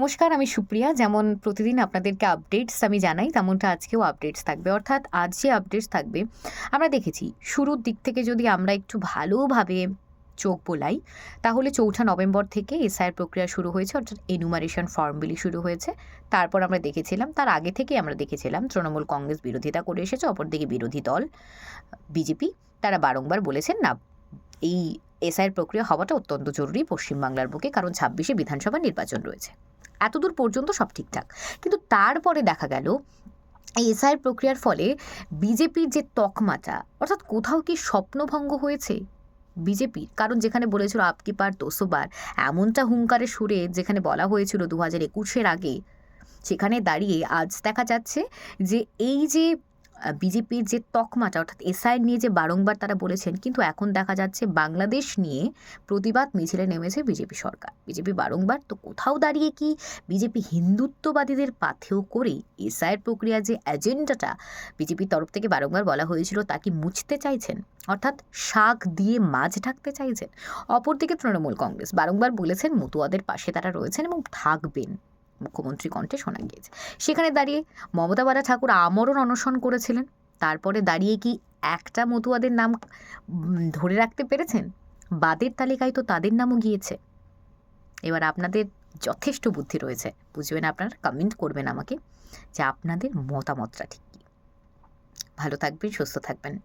নমস্কার, আমি সুপ্রিয়া। যেমন প্রতিদিন আপনাদেরকে আপডেটস আমি জানাই, তেমনটা আজকেও আপডেটস থাকবে। অর্থাৎ আজ যে আপডেটস থাকবে, আমরা দেখেছি, শুরুর দিক থেকে যদি আমরা একটু ভালোভাবে চোখ বোলাই, তাহলে চৌঠা নভেম্বর থেকে এসআইয়ের প্রক্রিয়া শুরু হয়েছে, অর্থাৎ এনুমারেশন ফর্মগুলি শুরু হয়েছে। তারপর আমরা দেখেছিলাম, তার আগে থেকে আমরা দেখেছিলাম, তৃণমূল কংগ্রেস বিরোধিতা করে এসেছে, অপরদিকে বিরোধী দল বিজেপি তারা বারংবার বলেছেন, না, এই এসআইয়ের প্রক্রিয়া হওয়াটা অত্যন্ত জরুরি পশ্চিমবাংলার বুকে, কারণ ছাব্বিশে বিধানসভা নির্বাচন রয়েছে। এতদূর পর্যন্ত সব ঠিকঠাক। কিন্তু তারপরে দেখা গেল, এই এসআইয়ের প্রক্রিয়ার ফলে বিজেপির যে তকমাটা, অর্থাৎ কোথাও কি স্বপ্নভঙ্গ হয়েছে? বিজেপির, কারণ যেখানে বলেছিল আপকি পার দোসোবার এমনটা হুঙ্কারে সুরে যেখানে বলা হয়েছিল দু হাজার একুশের আগে, সেখানে দাঁড়িয়ে আজ দেখা যাচ্ছে যে এই যে বিজেপির যে তকমাটা, অর্থাৎ এসআই নিয়ে যে বারংবার তারা বলেছেন, কিন্তু এখন দেখা যাচ্ছে বাংলাদেশ নিয়ে প্রতিবাদ মিছিলে নেমেছে বিজেপি সরকার। বিজেপি বারংবার, তো কোথাও দাঁড়িয়ে কি বিজেপি হিন্দুত্ববাদীদের পাথেও করে এসআইয়ের প্রক্রিয়া যে এজেন্ডাটা বিজেপির তরফ থেকে বারংবার বলা হয়েছিল, তা কি মুছতে চাইছেন? অর্থাৎ শাক দিয়ে মাছ ঢাকতে চাইছেন? অপরদিকে তৃণমূল কংগ্রেস বারংবার বলেছেন, মতুয়াদের পাশে তারা রয়েছেন এবং থাকবেন। মুখ্যমন্ত্রী কণ্ঠে শোনা গিয়েছে। সেখানে দাঁড়িয়ে মমতা বালা ঠাকুর আমরণ অনশন করেছিলেন। তারপরে দাঁড়িয়ে কি একটা মতুয়াদের নাম ধরে রাখতে পেরেছেন? বাদের তালিকায় তো তাদের নামও গিয়েছে। এবার আপনাদের যথেষ্ট বুদ্ধি রয়েছে। বুঝবেন আপনারা কমেন্ট করবেন আমাকে যে আপনাদের মতামতটা ঠিক কী। ভালো থাকবেন, সুস্থ থাকবেন।